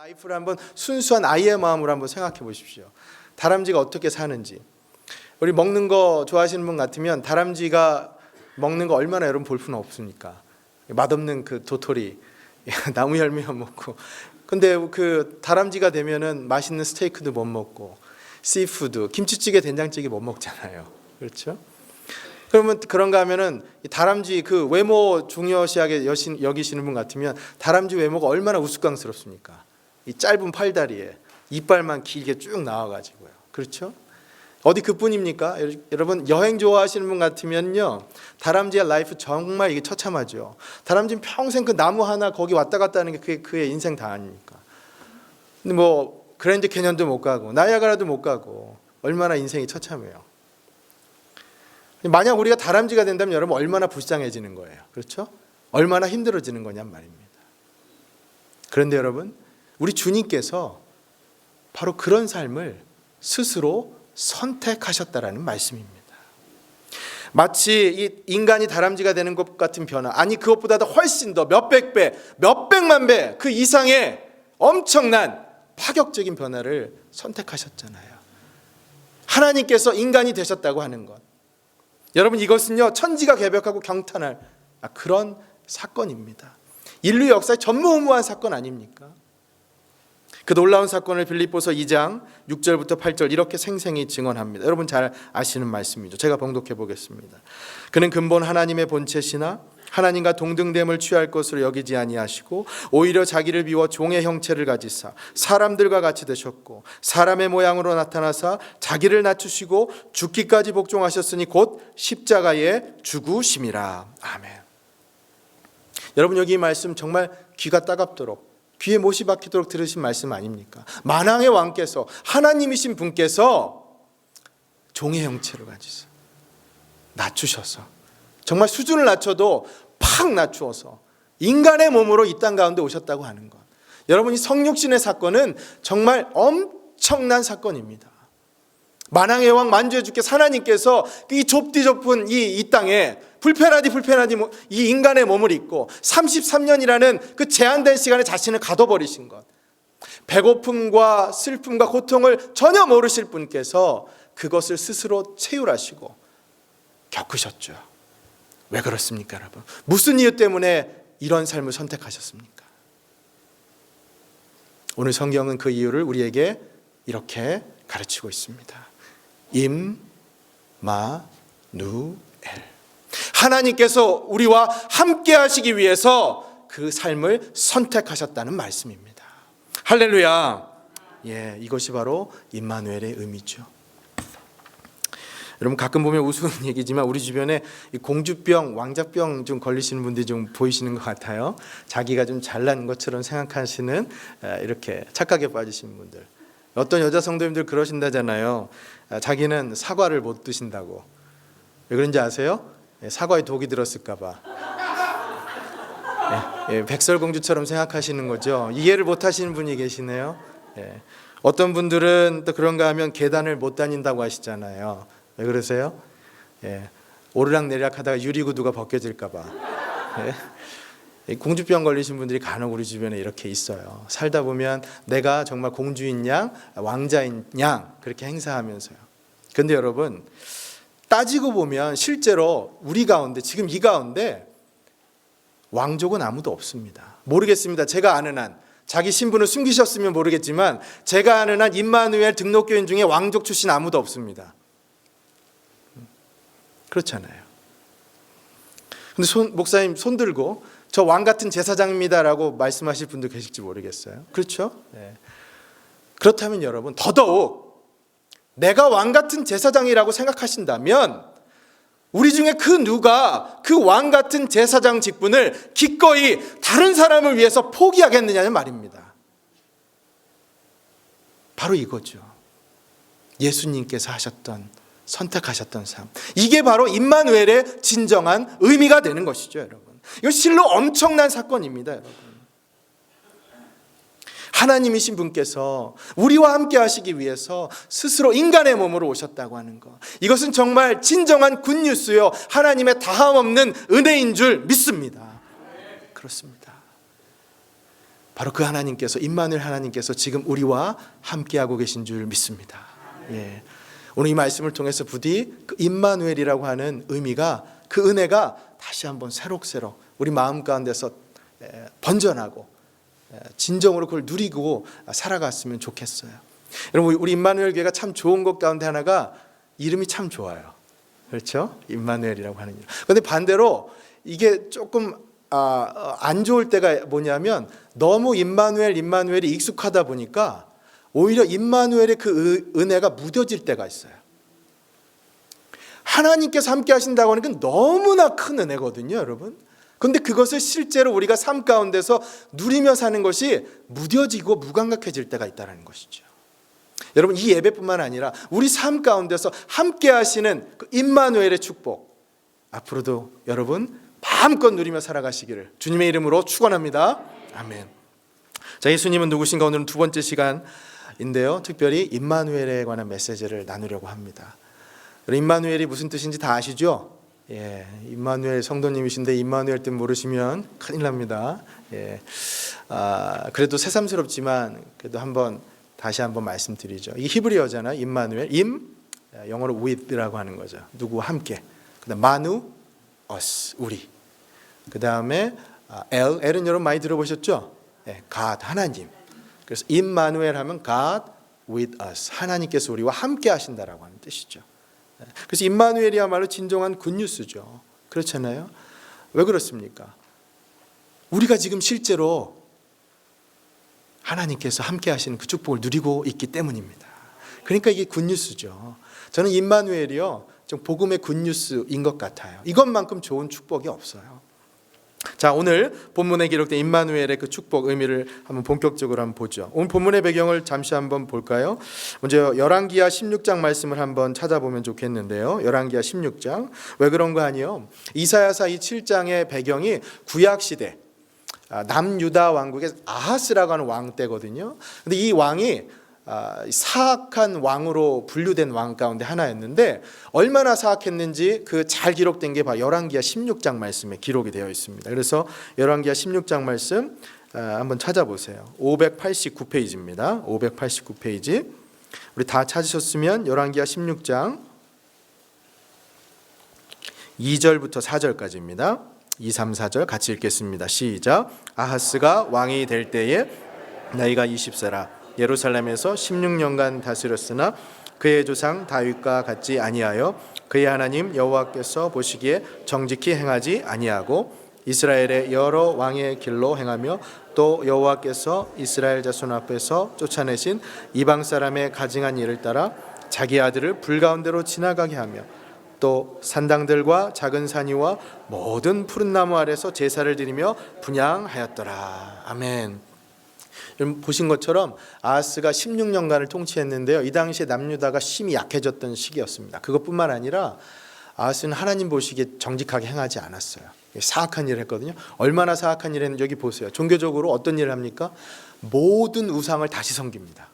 라이프를 한번 순수한 아이의 마음으로 한번 생각해 보십시오. 다람쥐가 어떻게 사는지. 우리 먹는 거 좋아하시는 분 같으면 다람쥐가 먹는 거 얼마나 여러분 볼 수는 없습니까? 맛없는 그 도토리 나무 열매만 먹고. 근데 그 다람쥐가 되면은 맛있는 스테이크도 못 먹고 씨푸드, 김치찌개, 된장찌개 못 먹잖아요. 그렇죠? 그러면 그런가 하면은 이 다람쥐 그 외모 중요시하게 여신, 여기시는 분 같으면 다람쥐 외모가 얼마나 우스꽝스럽습니까? 이 짧은 팔다리에 이빨만 길게 쭉 나와가지고요. 그렇죠? 어디 그뿐입니까? 여러분 여행 좋아하시는 분 같으면요 다람쥐의 라이프 정말 이게 처참하죠. 다람쥐는 평생 그 나무 하나 거기 왔다 갔다 하는 게 그게 그의 인생 다 아닙니까? 근데 뭐 그랜드 캐년도 못 가고 나야가라도 못 가고 얼마나 인생이 처참해요. 만약 우리가 다람쥐가 된다면 여러분 얼마나 불쌍해지는 거예요. 그렇죠? 얼마나 힘들어지는 거냔 말입니다. 그런데 여러분, 우리 주님께서 바로 그런 삶을 스스로 선택하셨다라는 말씀입니다. 마치 이 인간이 다람쥐가 되는 것 같은 변화, 아니 그것보다도 훨씬 더 몇백 배, 몇백만 배 그 이상의 엄청난 파격적인 변화를 선택하셨잖아요. 하나님께서 인간이 되셨다고 하는 것. 여러분 이것은요 천지가 개벽하고 경탄할 아, 그런 사건입니다. 인류 역사의 전무후무한 사건 아닙니까? 그 놀라운 사건을 빌립보서 2장 6절부터 8절 이렇게 생생히 증언합니다. 여러분 잘 아시는 말씀이죠. 제가 봉독해 보겠습니다. 그는 근본 하나님의 본체시나 하나님과 동등됨을 취할 것으로 여기지 아니하시고 오히려 자기를 비워 종의 형체를 가지사 사람들과 같이 되셨고 사람의 모양으로 나타나사 자기를 낮추시고 죽기까지 복종하셨으니 곧 십자가에 죽으심이라. 아멘. 여러분 여기 이 말씀 정말 귀가 따갑도록 귀에 못이 박히도록 들으신 말씀 아닙니까? 만왕의 왕께서 하나님이신 분께서 종의 형체를 가지사 낮추셔서 정말 수준을 낮춰도 팍 낮추어서 인간의 몸으로 이 땅 가운데 오셨다고 하는 것. 여러분 이 성육신의 사건은 정말 엄청난 사건입니다. 만왕의 왕 만주의 주께 하나님께서 이 좁디 좁은 이, 이 땅에 불편하디 불편하디 뭐이 인간의 몸을 입고 33년이라는 그 제한된 시간에 자신을 가둬버리신 것. 배고픔과 슬픔과 고통을 전혀 모르실 분께서 그것을 스스로 체휼하시고 겪으셨죠. 왜 그렇습니까, 여러분? 무슨 이유 때문에 이런 삶을 선택하셨습니까? 오늘 성경은 그 이유를 우리에게 이렇게 가르치고 있습니다. 임, 마, 누, 엘. 하나님께서 우리와 함께 하시기 위해서 그 삶을 선택하셨다는 말씀입니다. 할렐루야. 예, 이것이 바로 임마누엘의 의미죠. 여러분 가끔 보면 우스운 얘기지만 우리 주변에 공주병, 왕자병 좀 걸리시는 분들이 좀 보이시는 것 같아요. 자기가 좀 잘난 것처럼 생각하시는 이렇게 착각에 빠지신 분들. 어떤 여자 성도님들 그러신다잖아요. 자기는 사과를 못 드신다고. 왜 그런지 아세요? 예, 사과에 독이 들었을까봐. 예, 예, 백설공주처럼 생각하시는 거죠. 이해를 못 하시는 분이 계시네요. 예. 어떤 분들은 또 그런가 하면 계단을 못 다닌다고 하시잖아요. 왜 그러세요? 예. 오르락 내리락 하다가 유리구두가 벗겨질까봐. 예. 공주병 걸리신 분들이 간혹 우리 주변에 이렇게 있어요. 살다 보면 내가 정말 공주인 양, 왕자인 양 그렇게 행사하면서요. 근데 여러분 따지고 보면 실제로 우리 가운데 지금 이 가운데 왕족은 아무도 없습니다. 모르겠습니다. 제가 아는 한 자기 신분을 숨기셨으면 모르겠지만 제가 아는 한 임마누엘 등록교인 중에 왕족 출신 아무도 없습니다. 그렇잖아요. 근데 손, 목사님 손 들고 저 왕 같은 제사장입니다라고 말씀하실 분도 계실지 모르겠어요. 그렇죠? 네. 그렇다면 여러분 더더욱 내가 왕 같은 제사장이라고 생각하신다면 우리 중에 그 누가 그 왕 같은 제사장 직분을 기꺼이 다른 사람을 위해서 포기하겠느냐는 말입니다. 바로 이거죠. 예수님께서 하셨던 선택하셨던 삶. 이게 바로 임마누엘의 진정한 의미가 되는 것이죠, 여러분. 이거 실로 엄청난 사건입니다, 여러분. 하나님이신 분께서 우리와 함께 하시기 위해서 스스로 인간의 몸으로 오셨다고 하는 것. 이것은 정말 진정한 굿뉴스요. 하나님의 다함 없는 은혜인 줄 믿습니다. 그렇습니다. 바로 그 하나님께서 임마누엘 하나님께서 지금 우리와 함께하고 계신 줄 믿습니다. 예. 오늘 이 말씀을 통해서 부디 그 임마누엘이라고 하는 의미가 그 은혜가 다시 한번 새록새록 우리 마음 가운데서 에, 진정으로 그걸 누리고 살아갔으면 좋겠어요. 여러분 우리 임마누엘 교회가 참 좋은 것 가운데 하나가 이름이 참 좋아요. 그렇죠? 임마누엘이라고 하는 이름. 그런데 반대로 이게 조금 아, 어, 안 좋을 때가 뭐냐면 너무 임마누엘 임마누엘이 익숙하다 보니까 오히려 임마누엘의 그 은- 은혜가 무뎌질 때가 있어요. 하나님께서 함께 하신다고 하는 건 너무나 큰 은혜거든요, 여러분. 근데 그것을 실제로 우리가 삶 가운데서 누리며 사는 것이 무뎌지고 무감각해질 때가 있다는 것이죠. 여러분 이 예배뿐만 아니라 우리 삶 가운데서 함께 하시는 그 임마누엘의 축복 앞으로도 여러분 마음껏 누리며 살아가시기를 주님의 이름으로 축원합니다. 아멘. 자, 예수님은 누구신가 오늘은 두 번째 시간인데요. 특별히 임마누엘에 관한 메시지를 나누려고 합니다. 임마누엘이 무슨 뜻인지 다 아시죠? 예, 임마누엘 성도님이신데 임마누엘 뜻 모르시면 큰일 납니다. 예, 아, 그래도 새삼스럽지만 그래도 한번 다시 한번 말씀드리죠. 이 히브리어잖아, 임마누엘. 임 영어로 with라고 하는 거죠. 누구와 함께. 그다음 마누 us 우리. 그다음에 아, L L은 여러분 많이 들어보셨죠? 예, God 하나님. 그래서 임마누엘 하면 God with us 하나님께서 우리와 함께 하신다라고 하는 뜻이죠. 예, 그래서 임마누엘이야말로 진정한 굿뉴스죠. 그렇잖아요. 왜 그렇습니까? 우리가 지금 실제로 하나님께서 함께 하시는 그 축복을 누리고 있기 때문입니다. 그러니까 이게 굿뉴스죠. 저는 임마누엘이요. 좀 복음의 굿뉴스인 것 같아요. 이것만큼 좋은 축복이 없어요. 자, 오늘 본문에 기록된 임마누엘의 그 축복 의미를 한번 본격적으로 한번 보죠. 오늘 본문의 배경을 잠시 한번 볼까요? 먼저 열왕기하 16장 말씀을 한번 찾아보면 좋겠는데요. 열왕기하 16장. 왜 그런 거 아니요? 이사야사 이 7장의 배경이 구약 시대 아, 남유다 왕국의 아하스라고 하는 왕 때거든요. 근데 이 왕이 아, 사악한 왕으로 분류된 왕 가운데 하나였는데 얼마나 사악했는지 그 잘 기록된 게 바로 열왕기하 16장 말씀에 기록이 되어 있습니다. 그래서 열왕기하 16장 말씀 아, 한번 찾아보세요. 589페이지입니다. 589페이지. 우리 다 찾으셨으면 열왕기하 16장 2절부터 4절까지입니다. 2, 3, 4절 같이 읽겠습니다. 시작. 아하스가 왕이 될 때에 나이가 20세라 예루살렘에서 16년간 다스렸으나 그의 조상 다윗과 같지 아니하여 그의 하나님 여호와께서 보시기에 정직히 행하지 아니하고 이스라엘의 여러 왕의 길로 행하며 또 여호와께서 이스라엘 자손 앞에서 쫓아내신 이방 사람의 가증한 일을 따라 자기 아들을 불 가운데로 지나가게 하며 또 산당들과 작은 산이와 모든 푸른 나무 아래서 제사를 드리며 분양하였더라. 아멘. 여러분 보신 것처럼 아하스가 16년간을 통치했는데요. 이 당시에 남유다가 심히 약해졌던 시기였습니다. 그것뿐만 아니라 아하스는 하나님 보시기에 정직하게 행하지 않았어요. 사악한 일을 했거든요. 얼마나 사악한 일을 했는지 여기 보세요. 종교적으로 어떤 일을 합니까? 모든 우상을 다시 섬깁니다.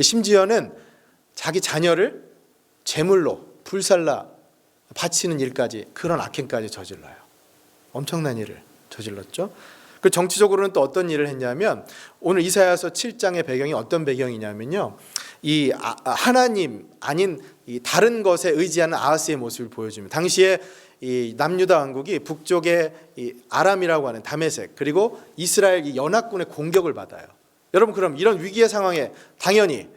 심지어는 자기 자녀를 제물로 불살라 바치는 일까지 그런 악행까지 저질러요. 엄청난 일을 저질렀죠. 그 정치적으로는 또 어떤 일을 했냐면 오늘 이사야서 7장의 배경이 어떤 배경이냐면요. 이 아- 아, 하나님 아닌 이 다른 것에 의지하는 아하스의 모습을 보여줍니다. 당시에 이 남유다 왕국이 북쪽의 이 아람이라고 하는 다메섹 그리고 이스라엘 이 연합군의 공격을 받아요. 여러분 그럼 이런 위기의 상황에 당연히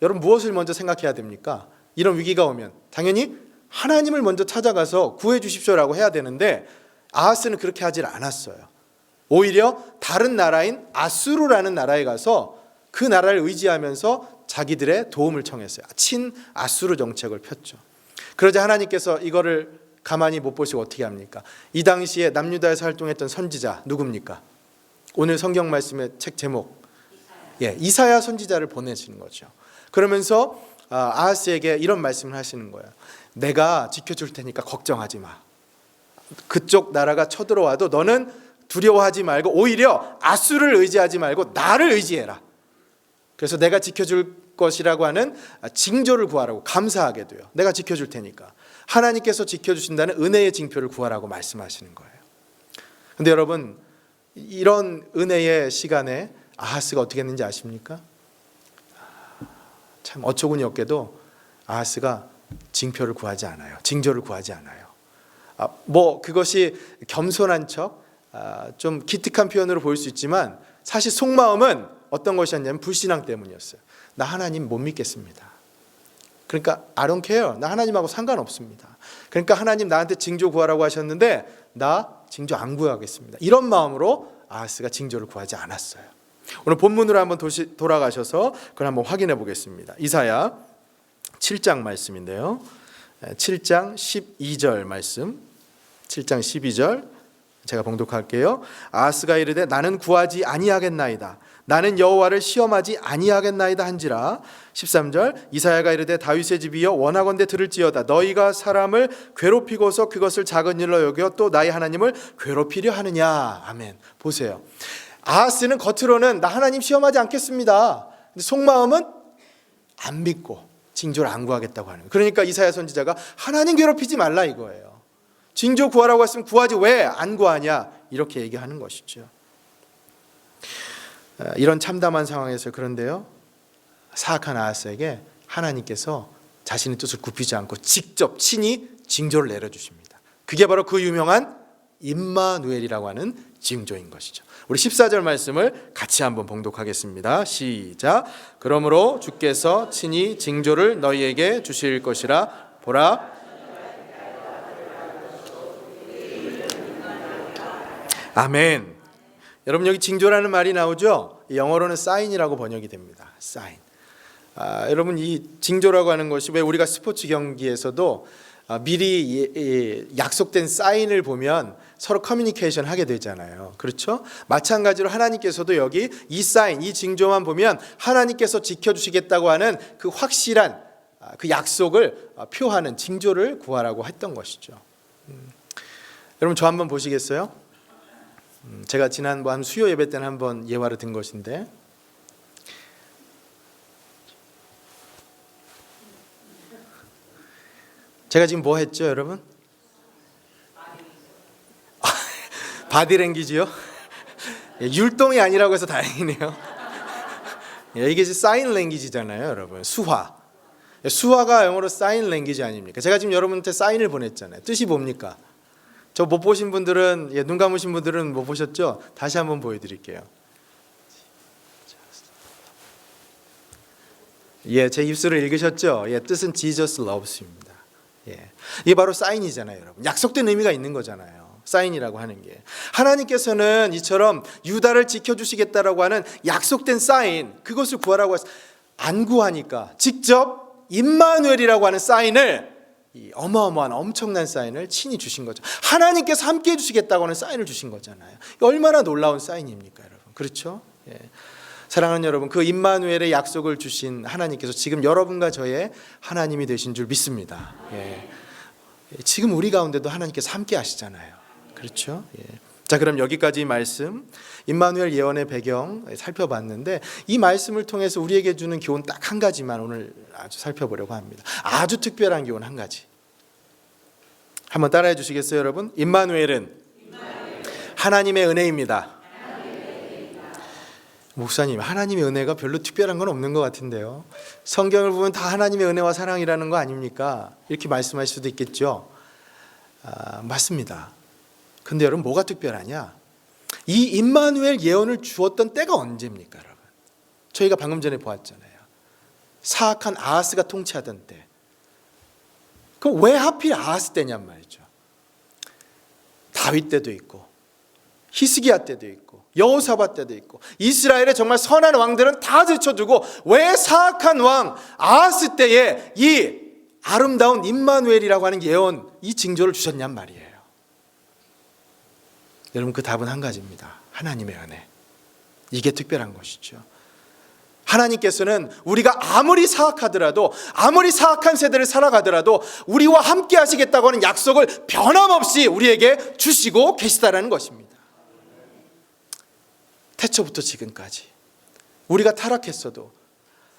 여러분 무엇을 먼저 생각해야 됩니까? 이런 위기가 오면 당연히 하나님을 먼저 찾아가서 구해 주십시오라고 해야 되는데 아하스는 그렇게 하질 않았어요. 오히려 다른 나라인 아수르라는 나라에 가서 그 나라를 의지하면서 자기들의 도움을 청했어요. 친 아수르 정책을 폈죠. 그러자 하나님께서 이거를 가만히 못 보시고 어떻게 합니까? 이 당시에 남유다에서 활동했던 선지자 누굽니까? 오늘 성경 말씀의 책 제목 예, 이사야 선지자를 보내시는 거죠. 그러면서 아, 아하스에게 이런 말씀을 하시는 거예요. 내가 지켜줄 테니까 걱정하지 마. 그쪽 나라가 쳐들어와도 너는 두려워하지 말고 오히려 아수를 의지하지 말고 나를 의지해라. 그래서 내가 지켜줄 것이라고 하는 징조를 구하라고 감사하게 돼요. 내가 지켜줄 테니까 하나님께서 지켜주신다는 은혜의 징표를 구하라고 말씀하시는 거예요. 근데 여러분 이런 은혜의 시간에 아하스가 어떻게 했는지 아십니까? 참 어처구니 없게도 아하스가 징표를 구하지 않아요. 징조를 구하지 않아요. 아, 뭐 그것이 겸손한 척, 아, 좀 기특한 표현으로 보일 수 있지만 사실 속마음은 어떤 것이었냐면 불신앙 때문이었어요. 나 하나님 못 믿겠습니다. 그러니까 don't care. 나 하나님하고 상관없습니다. 그러니까 하나님 나한테 징조 구하라고 하셨는데 나 징조 안 구하겠습니다. 이런 마음으로 아하스가 징조를 구하지 않았어요. 오늘 본문으로 한번 도시, 돌아가셔서 그걸 한번 확인해 보겠습니다. 이사야 7장 말씀인데요. 7장 12절 말씀. 7장 12절 제가 봉독할게요. 아하스가 이르되 나는 구하지 아니하겠나이다. 나는 여호와를 시험하지 아니하겠나이다 한지라. 13절 이사야가 이르되 다윗의 집이여 원하건대 들을지어다. 너희가 사람을 괴롭히고서 그것을 작은 일로 여겨 또 나의 하나님을 괴롭히려 하느냐. 아멘. 보세요. 아하스는 겉으로는 나 하나님 시험하지 않겠습니다. 근데 속마음은 안 믿고 징조를 안 구하겠다고 하는 거예요. 그러니까 이사야 선지자가 하나님 괴롭히지 말라 이거예요 징조 구하라고 했으면 구하지 왜 안 구하냐 이렇게 얘기하는 것이죠 어, 이런 참담한 상황에서 그런데요 사악한 아하스에게 하나님께서 자신의 뜻을 굽히지 않고 직접 친히 징조를 내려주십니다. 그게 바로 그 유명한 임마누엘이라고 하는 징조인 것이죠. 우리 14절 말씀을 같이 한번 봉독하겠습니다. 시작. 그러므로 주께서 친히 징조를 너희에게 주실 것이라 보라 아멘. 여러분 여기 징조라는 말이 나오죠? 영어로는 사인이라고 번역이 됩니다. 사인. 아, 여러분 이 징조라고 하는 것이 왜 우리가 스포츠 경기에서도 아, 미리 예, 예, 약속된 사인을 보면 서로 커뮤니케이션 하게 되잖아요. 그렇죠? 마찬가지로 하나님께서도 여기 이 사인, 이 징조만 보면 하나님께서 지켜주시겠다고 하는 그 확실한 아, 그 약속을 아, 표하는 징조를 구하라고 했던 것이죠. 음. 여러분 저 한번 보시겠어요? 음, 제가 지난번 수요 예배 때는 한번 예화를 든 것인데 제가 지금 뭐 했죠, 여러분? 바디랭귀지요? 예, 율동이 아니라고 해서 다행이네요. 예, 이게 사인 랭귀지잖아요, 여러분. 수화. 예, 수화가 영어로 사인 랭귀지 아닙니까? 제가 지금 여러분한테 사인을 보냈잖아요. 뜻이 뭡니까? 저 못 보신 분들은 예, 눈 감으신 분들은 못 보셨죠? 다시 한번 보여드릴게요. 예, 제 입술을 읽으셨죠? 예, 뜻은 Jesus loves입니다. 예, 이게 바로 사인이잖아요, 여러분. 약속된 의미가 있는 거잖아요. 사인이라고 하는 게 하나님께서는 이처럼 유다를 지켜주시겠다라고 하는 약속된 사인 그것을 구하라고 해서 안 구하니까 직접 임마누엘이라고 하는 사인을 이 어마어마한 엄청난 사인을 친히 주신 거죠. 하나님께서 함께 해주시겠다고 하는 사인을 주신 거잖아요. 얼마나 놀라운 사인입니까, 여러분? 그렇죠? 예. 사랑하는 여러분, 그 임마누엘의 약속을 주신 하나님께서 지금 여러분과 저의 하나님이 되신 줄 믿습니다. 예. 지금 우리 가운데도 하나님께서 함께 하시잖아요. 그렇죠? 예. 자, 그럼 여기까지 말씀 임마누엘 예언의 배경 살펴봤는데 이 말씀을 통해서 우리에게 주는 교훈 딱 한 가지만 오늘 아주 살펴보려고 합니다. 아주 특별한 교훈 한 가지. 한번 따라해 주시겠어요, 여러분? 임마누엘은 하나님의 은혜입니다. 목사님, 하나님의 은혜가 별로 특별한 건 없는 것 같은데요. 성경을 보면 다 하나님의 은혜와 사랑이라는 거 아닙니까? 이렇게 말씀하실 수도 있겠죠. 아, 맞습니다. 근데 여러분 뭐가 특별하냐? 이 임마누엘 예언을 주었던 때가 언제입니까, 여러분? 저희가 방금 전에 보았잖아요. 사악한 아하스가 통치하던 때. 그럼 왜 하필 아하스 때냔 말이죠. 다윗 때도 있고 히스기야 때도 있고 여호사밧 때도 있고 이스라엘의 정말 선한 왕들은 다 제쳐두고 왜 사악한 왕 아하스 때에 이 아름다운 임마누엘이라고 하는 예언 이 징조를 주셨냔 말이에요. 여러분 그 답은 한 가지입니다. 하나님의 은혜. 이게 특별한 것이죠. 하나님께서는 우리가 아무리 사악하더라도 아무리 사악한 세대를 살아가더라도 우리와 함께 하시겠다고 하는 약속을 변함없이 우리에게 주시고 계시다라는 것입니다. 태초부터 지금까지 우리가 타락했어도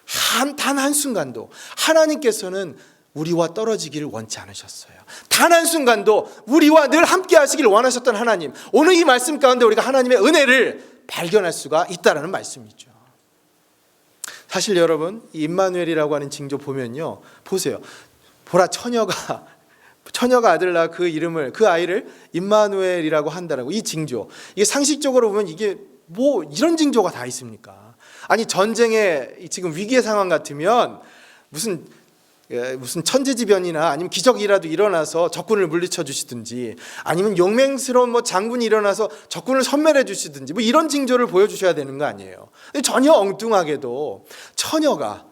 한 단 한순간도 하나님께서는 우리와 떨어지기를 원치 않으셨어요. 단 한순간도 우리와 늘 함께 하시기를 원하셨던 하나님. 오늘 이 말씀 가운데 우리가 하나님의 은혜를 발견할 수가 있다라는 말씀이죠. 사실 여러분, 이 임마누엘이라고 하는 징조 보면요. 보세요. 보라 처녀가 처녀가 아들 낳아 그 이름을 그 아이를 임마누엘이라고 한다라고 이 징조. 이게 상식적으로 보면 이게 뭐 이런 징조가 다 있습니까? 아니 전쟁의 지금 위기의 상황 같으면 무슨 예, 무슨 천재지변이나 아니면 기적이라도 일어나서 적군을 물리쳐 주시든지 아니면 용맹스러운 뭐 장군이 일어나서 적군을 섬멸해 주시든지 뭐 이런 징조를 보여주셔야 되는 거 아니에요. 전혀 엉뚱하게도 처녀가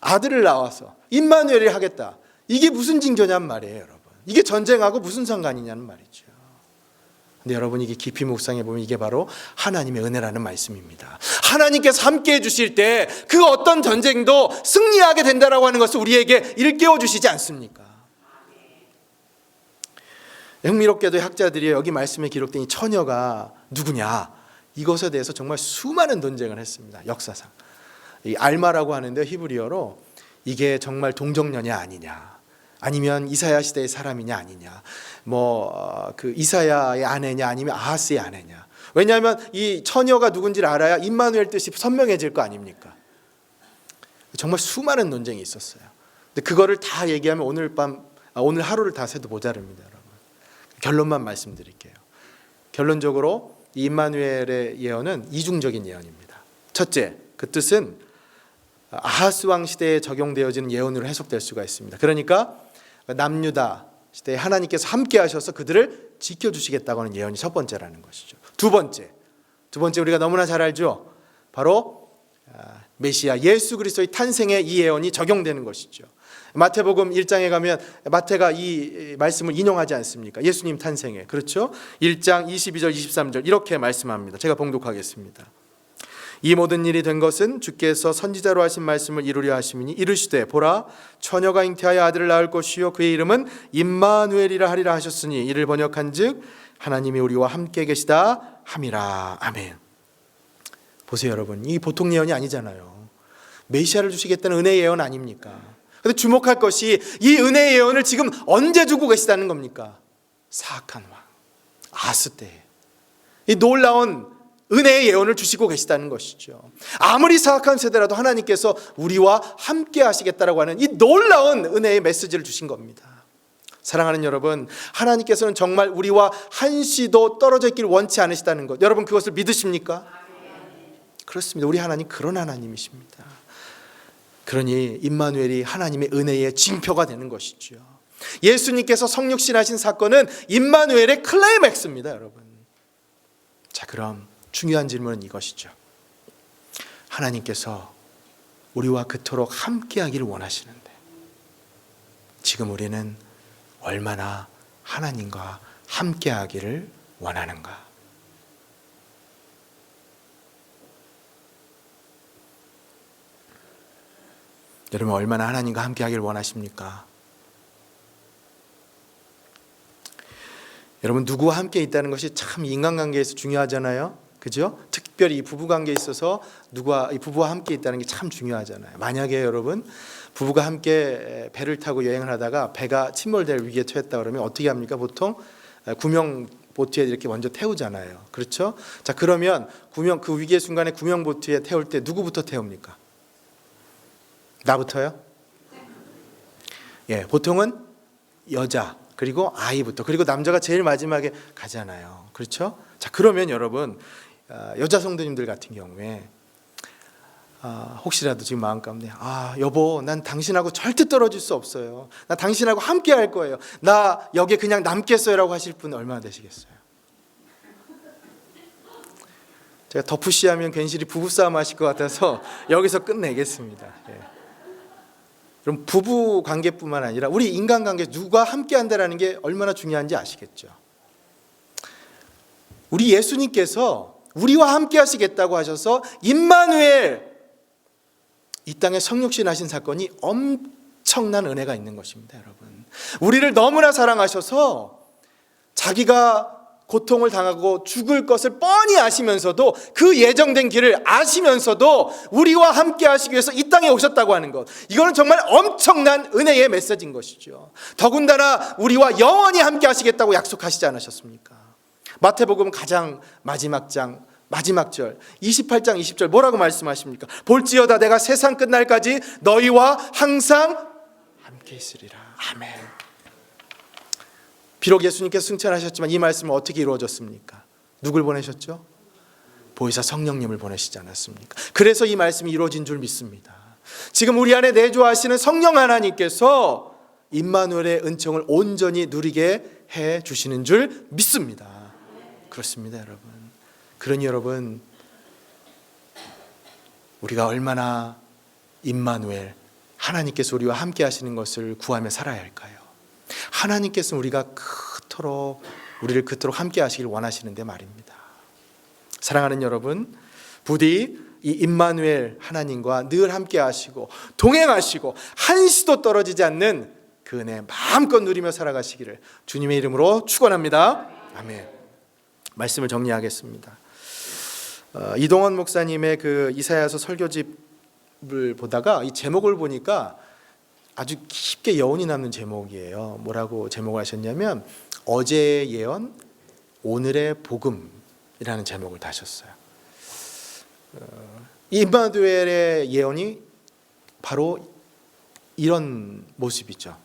아들을 낳아서 임마누엘이 하겠다. 이게 무슨 징조냔 말이에요, 여러분. 이게 전쟁하고 무슨 상관이냐는 말이죠. 근데 여러분 이게 깊이 묵상해 보면 이게 바로 하나님의 은혜라는 말씀입니다. 하나님께서 함께 해 주실 때 그 어떤 전쟁도 승리하게 된다라고 하는 것을 우리에게 일깨워 주시지 않습니까? 흥미롭게도 학자들이 여기 말씀에 기록된 이 처녀가 누구냐 이것에 대해서 정말 수많은 논쟁을 했습니다. 역사상 이 알마라고 하는데 히브리어로 이게 정말 동정녀냐 아니냐 아니면 이사야 시대의 사람이냐 아니냐 뭐 그 이사야의 아내냐 아니면 아하스의 아내냐 왜냐하면 이 처녀가 누군지를 알아야 임마누엘 뜻이 선명해질 거 아닙니까? 정말 수많은 논쟁이 있었어요. 근데 그거를 다 얘기하면 오늘 밤 아, 오늘 하루를 다 새도 모자릅니다, 여러분. 결론만 말씀드릴게요. 결론적으로 이 임마누엘의 예언은 이중적인 예언입니다. 첫째, 그 뜻은 아하스 왕 시대에 적용되어지는 예언으로 해석될 수가 있습니다. 그러니까 남유다 시대에 하나님께서 함께 하셔서 그들을 지켜 주시겠다고 하는 예언이 첫 번째라는 것이죠. 두 번째. 두 번째 우리가 너무나 잘 알죠. 바로 아, 메시아 예수 그리스도의 탄생에 이 예언이 적용되는 것이죠. 마태복음 1장에 가면 마태가 이 말씀을 인용하지 않습니까? 예수님 탄생에. 그렇죠? 1장 22절 23절 이렇게 말씀합니다. 제가 봉독하겠습니다. 이 모든 일이 된 것은 주께서 선지자로 하신 말씀을 이루려 하심이니 이르시되 보라 처녀가 잉태하여 아들을 낳을 것이요 그의 이름은 임마누엘이라 하리라 하셨으니 이를 번역한즉 하나님이 우리와 함께 계시다 함이라 아멘. 보세요 여러분 이 보통 예언이 아니잖아요. 메시아를 주시겠다는 은혜 예언 아닙니까? 근데 주목할 것이 이 은혜 예언을 지금 언제 주고 계시다는 겁니까? 사악한 왕 아스 때. 이 놀라운 은혜의 예언을 주시고 계시다는 것이죠. 아무리 사악한 세대라도 하나님께서 우리와 함께 하시겠다라고 하는 이 놀라운 은혜의 메시지를 주신 겁니다. 사랑하는 여러분, 하나님께서는 정말 우리와 한시도 떨어져 있기를 원치 않으시다는 것. 여러분 그것을 믿으십니까? 그렇습니다. 우리 하나님 그런 하나님이십니다. 그러니 임마누엘이 하나님의 은혜의 징표가 되는 것이죠. 예수님께서 성육신하신 사건은 임마누엘의 클라이맥스입니다, 여러분. 자, 그럼 중요한 질문은 이것이죠. 하나님께서 우리와 그토록 함께하기를 원하시는데 지금 우리는 얼마나 하나님과 함께하기를 원하는가? 여러분 얼마나 하나님과 함께하기를 원하십니까? 여러분 누구와 함께 있다는 것이 참 인간관계에서 중요하잖아요. 그죠? 특별히 이 부부 관계에 있어서 누가 이 부부와 함께 있다는 게 참 중요하잖아요. 만약에 여러분 부부가 함께 배를 타고 여행을 하다가 배가 침몰될 위기에 처했다 그러면 어떻게 합니까? 보통 구명 보트에 이렇게 먼저 태우잖아요. 그렇죠? 자 그러면 구명 그 위기의 순간에 구명 보트에 태울 때 누구부터 태웁니까? 나부터요? 예, 보통은 여자 그리고 아이부터 그리고 남자가 제일 마지막에 가잖아요. 그렇죠? 자 그러면 여러분 아, 여자 성도님들 같은 경우에 아, 혹시라도 지금 마음 가운데 아 여보 난 당신하고 절대 떨어질 수 없어요. 나 당신하고 함께 할 거예요. 나 여기에 그냥 남겠어요 라고 하실 분 얼마나 되시겠어요? 제가 덧푸시하면 괜시리 부부싸움 하실 것 같아서 여기서 끝내겠습니다. 예. 그럼 부부 관계뿐만 아니라 우리 인간 관계 누가 함께 한다라는 게 얼마나 중요한지 아시겠죠? 우리 예수님께서 우리와 함께 하시겠다고 하셔서 임마누엘 이 땅에 성육신 하신 사건이 엄청난 은혜가 있는 것입니다, 여러분. 우리를 너무나 사랑하셔서 자기가 고통을 당하고 죽을 것을 뻔히 아시면서도 그 예정된 길을 아시면서도 우리와 함께 하시기 위해서 이 땅에 오셨다고 하는 것. 이거는 정말 엄청난 은혜의 메시지인 것이죠. 더군다나 우리와 영원히 함께 하시겠다고 약속하시지 않으셨습니까? 마태복음 가장 마지막 장 마지막 절 28장 20절 뭐라고 말씀하십니까? 볼지어다 내가 세상 끝날까지 너희와 항상 함께 있으리라. 아멘. 비록 예수님께서 승천하셨지만 이 말씀은 어떻게 이루어졌습니까? 누굴 보내셨죠? 보혜사 성령님을 보내시지 않았습니까? 그래서 이 말씀이 이루어진 줄 믿습니다. 지금 우리 안에 내주하시는 성령 하나님께서 임마누엘의 은총을 온전히 누리게 해 주시는 줄 믿습니다. 그렇습니다, 여러분. 그러니 여러분 우리가 얼마나 임마누엘 하나님께서 우리와 함께 하시는 것을 구하며 살아야 할까요? 하나님께서 우리가 그토록 우리를 그토록 함께 하시길 원하시는데 말입니다. 사랑하는 여러분, 부디 이 임마누엘 하나님과 늘 함께 하시고 동행하시고 한시도 떨어지지 않는 그 은혜 마음껏 누리며 살아가시기를 주님의 이름으로 축원합니다. 아멘. 말씀을 정리하겠습니다. 어, 이동원 목사님의 그 이사야서 설교집을 보다가 이 제목을 보니까 아주 깊게 여운이 남는 제목이에요. 뭐라고 제목을 하셨냐면 어제의 예언, 오늘의 복음이라는 제목을 다셨어요. 어, 임마누엘의 예언이 바로 이런 모습이죠.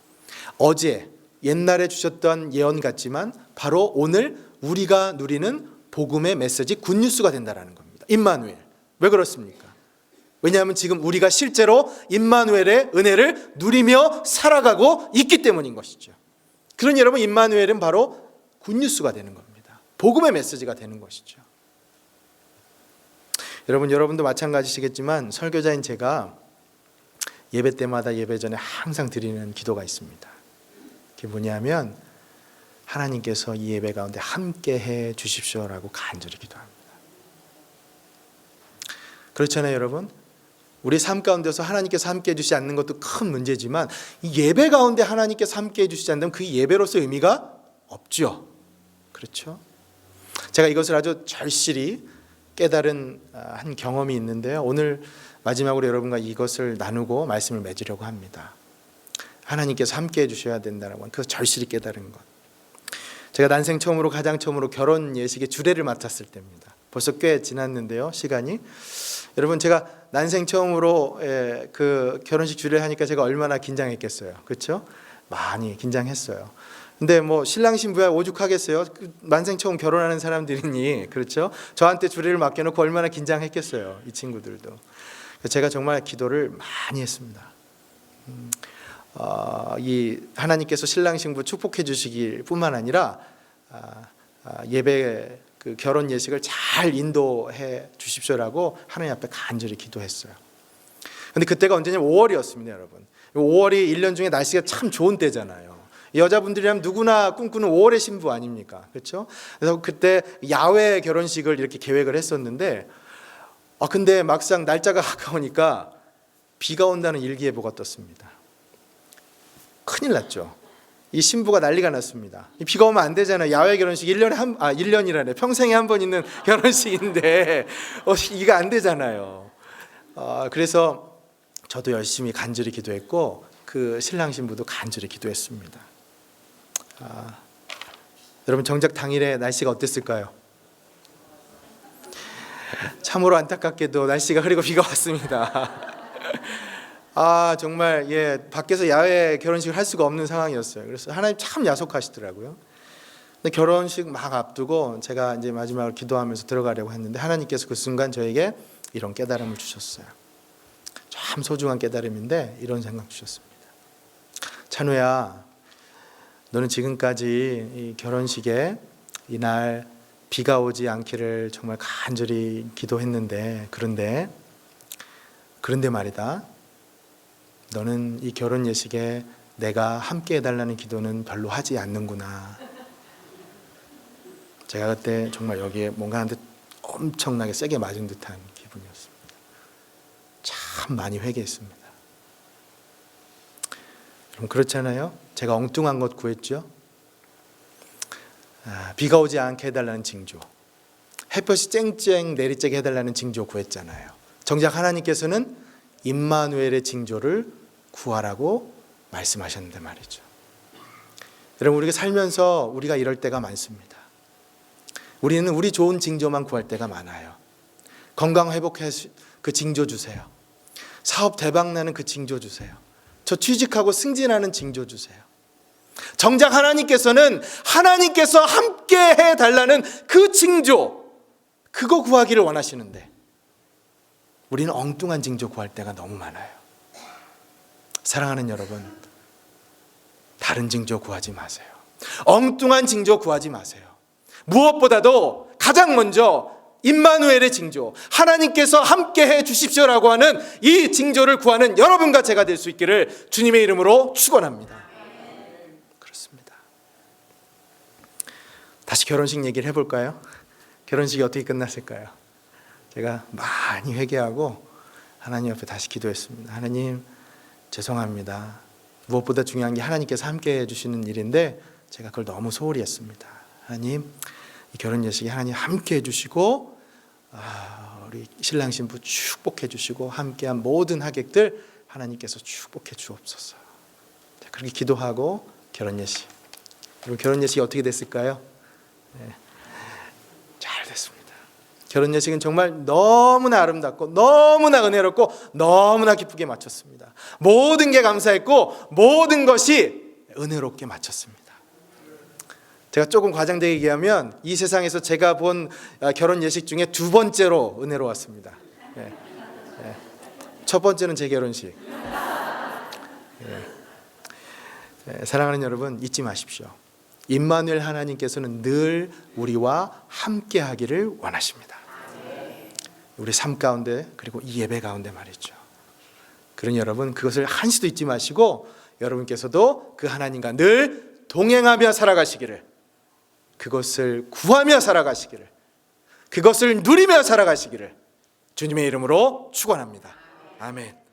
어제 옛날에 주셨던 예언 같지만 바로 오늘 우리가 누리는 복음의 메시지 굿뉴스가 된다라는 겁니다. 임마누엘. 왜 그렇습니까? 왜냐하면 지금 우리가 실제로 임마누엘의 은혜를 누리며 살아가고 있기 때문인 것이죠. 그러니 여러분 임마누엘은 바로 굿뉴스가 되는 겁니다. 복음의 메시지가 되는 것이죠. 여러분 여러분도 마찬가지시겠지만 설교자인 제가 예배 때마다 예배 전에 항상 드리는 기도가 있습니다. 그게 뭐냐면 하나님께서 이 예배 가운데 함께 해 주십시오라고 간절히 기도합니다. 그렇잖아요, 여러분. 우리 삶 가운데서 하나님께서 함께 해 주시지 않는 것도 큰 문제지만 이 예배 가운데 하나님께서 함께 해 주시지 않으면 그 예배로서 의미가 없죠. 그렇죠? 제가 이것을 아주 절실히 깨달은 아, 한 경험이 있는데요. 오늘 마지막으로 여러분과 이것을 나누고 말씀을 맺으려고 합니다. 하나님께서 함께 해 주셔야 된다는 건 그것을 절실히 깨달은 것. 제가 난생 처음으로 가장 처음으로 결혼 예식의 주례를 맡았을 때입니다. 벌써 꽤 지났는데요, 시간이. 여러분 제가 난생 처음으로 예, 그 결혼식 주례를 하니까 제가 얼마나 긴장했겠어요, 그렇죠? 많이 긴장했어요. 근데 뭐 신랑 신부야 오죽하겠어요? 그 만생 처음 결혼하는 사람들이니 그렇죠? 저한테 주례를 맡겨놓고 얼마나 긴장했겠어요, 이 친구들도. 제가 정말 기도를 많이 했습니다. 음, 어, 이 하나님께서 신랑 신부 축복해 주시길 뿐만 아니라 아, 아, 예배 그 결혼 예식을 잘 인도해 주십시오라고 하나님 앞에 간절히 기도했어요. 근데 그때가 언제냐면 5월이었습니다, 여러분. 5월이 1년 중에 날씨가 참 좋은 때잖아요. 여자분들이라면 누구나 꿈꾸는 5월의 신부 아닙니까? 그렇죠? 그래서 그때 야외 결혼식을 이렇게 계획을 했었는데 아 근데 막상 날짜가 가까우니까 비가 온다는 일기예보가 떴습니다. 큰일 났죠. 이 신부가 난리가 났습니다. 이 비가 오면 안 되잖아요. 야외 결혼식 1년에 한, 아, 1년이라네. 평생에 한 번 있는 결혼식인데, 어, 이거 안 되잖아요. 어, 그래서 저도 열심히 간절히 기도했고, 그 신랑 신부도 간절히 기도했습니다. 아, 여러분, 정작 당일에 날씨가 어땠을까요? 참으로 안타깝게도 날씨가 흐리고 비가 왔습니다. 아 정말 예 밖에서 야외 결혼식을 할 수가 없는 상황이었어요. 그래서 하나님 참 야속하시더라고요. 근데 결혼식 막 앞두고 제가 이제 마지막으로 기도하면서 들어가려고 했는데 하나님께서 그 순간 저에게 이런 깨달음을 주셨어요. 참 소중한 깨달음인데 이런 생각 주셨습니다. 찬우야, 너는 지금까지 이 결혼식에 이날 비가 오지 않기를 정말 간절히 기도했는데 그런데 그런데 말이다. 너는 이 결혼 예식에 내가 함께 해달라는 기도는 별로 하지 않는구나. 제가 그때 정말 여기에 뭔가 한테 엄청나게 세게 맞은 듯한 기분이었습니다. 참 많이 회개했습니다. 그럼 그렇잖아요. 제가 엉뚱한 것 구했죠. 아, 비가 오지 않게 해달라는 징조, 햇볕이 쨍쨍 내리쬐게 해달라는 징조 구했잖아요. 정작 하나님께서는 임마누엘의 징조를 구하라고 말씀하셨는데 말이죠. 여러분 우리가 살면서 우리가 이럴 때가 많습니다. 우리는 우리 좋은 징조만 구할 때가 많아요. 건강 회복해 수- 그 징조 주세요. 사업 대박 나는 그 징조 주세요. 저 취직하고 승진하는 징조 주세요. 정작 하나님께서는 하나님께서 함께 해 달라는 그 징조 그거 구하기를 원하시는데 우리는 엉뚱한 징조 구할 때가 너무 많아요. 사랑하는 여러분, 다른 징조 구하지 마세요. 엉뚱한 징조 구하지 마세요. 무엇보다도 가장 먼저 임마누엘의 징조, 하나님께서 함께 해 주십시오라고 하는 이 징조를 구하는 여러분과 제가 될 수 있기를 주님의 이름으로 축원합니다. 그렇습니다. 다시 결혼식 얘기를 해볼까요? 결혼식이 어떻게 끝났을까요? 제가 많이 회개하고 하나님 앞에 다시 기도했습니다. 하나님 죄송합니다. 무엇보다 중요한 게 하나님께서 함께 해주시는 일인데 제가 그걸 너무 소홀히 했습니다. 하나님 이 결혼 예식에 하나님 함께 해주시고 아, 우리 신랑 신부 축복해 주시고 함께한 모든 하객들 하나님께서 축복해 주옵소서. 자, 그렇게 기도하고 결혼 예식. 결혼 예식이 어떻게 됐을까요? 네. 결혼 예식은 정말 너무나 아름답고 너무나 은혜롭고 너무나 기쁘게 마쳤습니다. 모든 게 감사했고 모든 것이 은혜롭게 마쳤습니다. 제가 조금 과장되게 얘기하면 이 세상에서 제가 본 아, 결혼 예식 중에 두 번째로 은혜로웠습니다. 예. 예. 첫 번째는 제 결혼식. 예. 예, 사랑하는 여러분 잊지 마십시오. 임마누엘 하나님께서는 늘 우리와 함께하기를 원하십니다. 우리 삶 가운데 그리고 이 예배 가운데 말이죠. 그러니 여러분 그것을 한시도 잊지 마시고 여러분께서도 그 하나님과 늘 동행하며 살아가시기를 그것을 구하며 살아가시기를 그것을 누리며 살아가시기를 주님의 이름으로 축원합니다. 아멘.